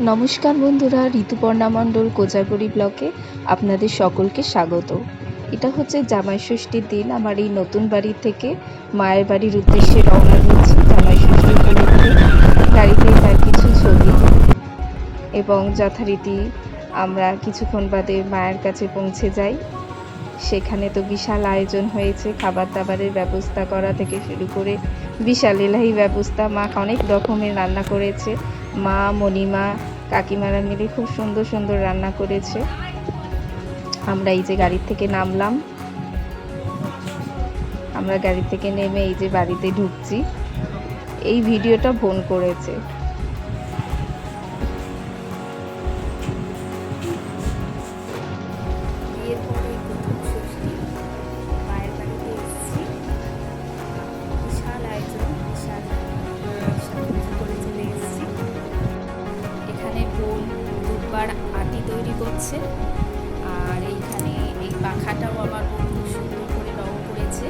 নমস্কার বন্ধুরা, ঋতুপর্ণা মণ্ডল কোজাগরি ব্লকে আপনাদের সকলকে স্বাগত। এটা হচ্ছে জামাই ষষ্ঠীর দিন, আমার এই নতুন বাড়ি থেকে মায়ের বাড়ির উদ্দেশ্যে রওনা দিয়েছি জামাই ষষ্ঠী উপলক্ষে। গাড়িতে তার কিছু ছবি এবং যথারীতি আমরা কিছুক্ষণ বাদে মায়ের কাছে পৌঁছে যাই। সেখানে তো বিশাল আয়োজন হয়েছে খাবার দাবারের ব্যবস্থা করা থেকে শুরু করে বিশাল এলাহি ব্যবস্থা, মা অনেক রকমের রান্না করেছে। মা, মণিমা, কাকিমারা মিলে খুব সুন্দর সুন্দর রান্না করেছে। আমরা এই যে গাড়ির থেকে নামলাম। আমরা গাড়ি থেকে নেমে এই যে বাড়িতে ঢুকছি। এই ভিডিওটা ফোন করেছে। করছে আর এইখানে এই পাখাটাও আমার খুব সুন্দর করে রং করেছে।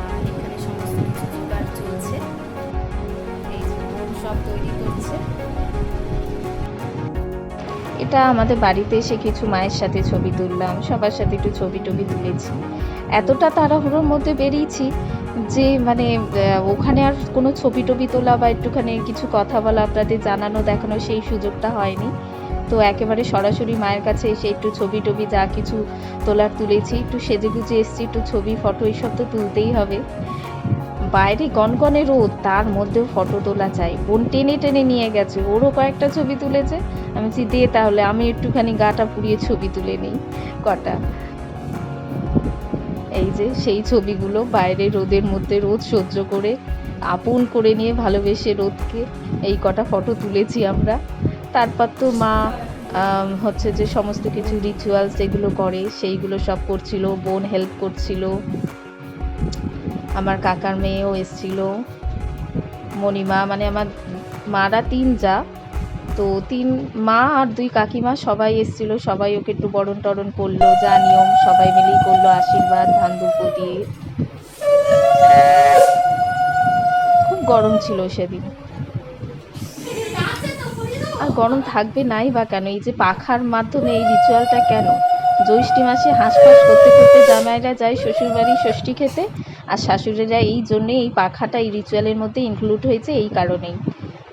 আর এখানে সমস্ত কিছু জোগাড় চলছে। এই সব তৈরি করছে। এটা আমাদের বাড়িতে এসে কিছু মায়ের সাথে ছবি তুললাম। সবার সাথে একটু ছবি টবি তুলেছি। এতটা তাড়াহুড়োর মধ্যে বেরিয়েছি যে মানে ওখানে আর কোনো ছবি টবি তোলা বা একটুখানি কিছু কথা বলা, আপনাদের জানানো, দেখানো সেই সুযোগটা হয়নি। তো একেবারে সরাসরি মায়ের কাছে এসে একটু ছবি টবি যা কিছু তোলার তুলেছি, একটু সেজে গুজে এসছি, একটু ছবি, ফটো এইসব তো তুলতেই হবে। বাইরে গনগনে রোদ, তার মধ্যেও ফটো তোলা চাই। বোন টেনে টেনে নিয়ে গেছে, ওরও কয়েকটা ছবি তুলেছে। আমি বলছি, দে তাহলে, আমি একটুখানি গাটা পুড়িয়ে ছবি তুলে নিই। কটা? এই যে, সেই ছবিগুলো বাইরে রোদের মধ্যে রোদ সহ্য করে, আপন করে নিয়ে ভালোবেসে রোদকে, এই কটা ফটো তুলেছি আমরা। তারপর তো মা হচ্ছে যে সমস্ত কিছু রিচুয়ালস যেগুলো করে, সেইগুলো সব করছিল, বোন হেল্প করছিল। আমার কাকার মেয়েও এসছিল। মণিমা মানে আমার মারা তিন যা, তো তিন মা আর দুই কাকিমা সবাই এসছিল, সবাই ওকে একটু বরণ টরণ করল, যা নিয়ম, সবাই মিলেই করল আশীর্বাদ ধান দুপো দিয়ে খুব গরম ছিল সেদিন। আর গরম থাকবে নাই বা কেন? এই যে পাখার মাধ্যমে এই রিচুয়ালটা কেন? জ্যৈষ্ঠী মাসে হাঁসফাঁস করতে করতে জামাইরা যায় শ্বশুরবাড়ি ষষ্ঠী খেতে, আর শাশুড়িরা এই জন্যে এই পাখাটা এই রিচুয়ালের মধ্যে ইনক্লুড হয়েছে এই কারণেই।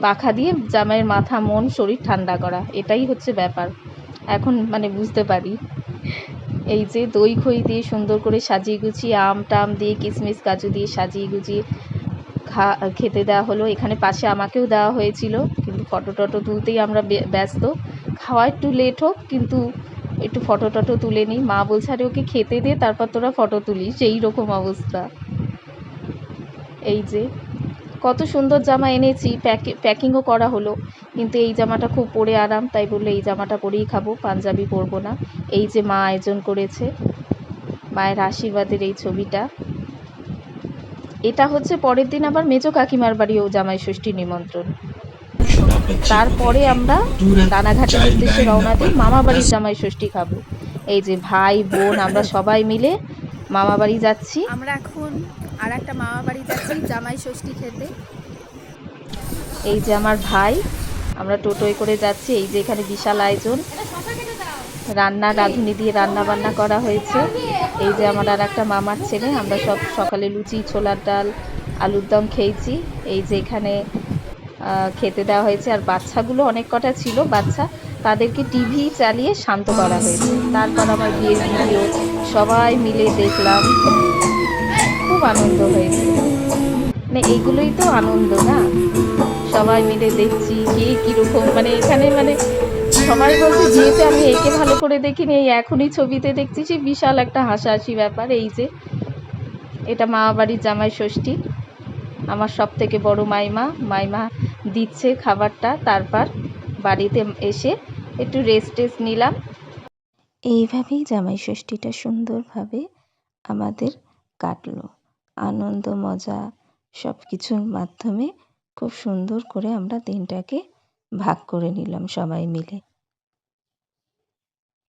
পাখা দিয়ে জামাইয়ের মাথা, মন, শরীর ঠান্ডা করা, এটাই হচ্ছে ব্যাপার। এখন মানে বুঝতে পারি। এই যে দই খই দিয়ে সুন্দর করে সাজিয়ে গুছিয়ে, আম টাম দিয়ে কিশমিশ কাজু দিয়ে সাজিয়ে গুছিয়ে খা, খেতে দেওয়া হলো। এখানে পাশে আমাকেও দেওয়া হয়েছিল। কিন্তু ফটো টটো তুলতেই আমরা ব্যস্ত। খাওয়া একটু লেট হোক, কিন্তু একটু ফটো টটো তুলে নিই। মা বলছে, আরে, ওকে খেতে দে, তারপর তোরা ফটো তুলিস। সেই রকম অবস্থা। এই যে, কত সুন্দর জামা এনেছি। প্যাকে, প্যাকিংও করা হলো। কিন্তু এই জামাটা খুব পরে আরাম, তাই বললে, এই জামাটা পরেই খাব, পাঞ্জাবি পরবো না। এই যে মা আয়োজন করেছে। মায়ের আশীর্বাদের এই ছবিটা। এটা হচ্ছে পরের দিন আবার মেজো কাকিমার বাড়িও জামাই ষষ্ঠী নিমন্ত্রণ। তারপরে আমরা রানাঘাটের উদ্দেশ্যে রওনা দিই মামা বাড়ির জামাই ষষ্ঠী খাব। এই যে ভাই বোন আমরা সবাই মিলে মামা বাড়ি যাচ্ছি। আমরা এখন আর একটা মামা বাড়ি যাচ্ছি জামাই ষষ্ঠী খেতে। এই যে আমার ভাই আমরা টোটোয় করে যাচ্ছি এই যে এখানে বিশাল আয়োজন। রান্না রাঁধুনি দিয়ে রান্না বান্না করা হয়েছে। এই যে আমার আর একটা মামার ছেলে, আমরা সব সকালে লুচি, ছোলার ডাল, আলুর দম খেয়েছি। এই যে এখানে খেতে দেওয়া হয়েছে। আর বাচ্চাগুলো অনেক কটা ছিল, বাচ্চা। তাদেরকে টিভি চালিয়ে শান্ত করা হয়েছে। তারপর আমার বিয়ের ভিডিও সবাই মিলে দেখলাম। খুব আনন্দ হয়েছে। মানে এইগুলোই তো আনন্দ না? সবাই মিলে দেখছি, কে কীরকম মানে এখানে মানে সবাই বলছে বিয়েতে আমি একে ভালো করে দেখিনি, এই এখনই ছবিতে দেখছি সে বিশাল একটা হাসাহাসি ব্যাপার। এই যে, এটা মা বাড়ির জামাই ষষ্ঠী, আমার সব থেকে বড় মাইমা। মাইমা দিচ্ছে খাবারটা, তারপর বাড়িতে এসে একটু রেস্ট টেস্ট নিলাম। এইভাবেই জামাই ষষ্ঠীটা সুন্দরভাবে আমাদের কাটলো। আনন্দ, মজা সব কিছুর মাধ্যমে খুব সুন্দর করে আমরা দিনটাকে ভাগ করে নিলাম সবাই মিলে।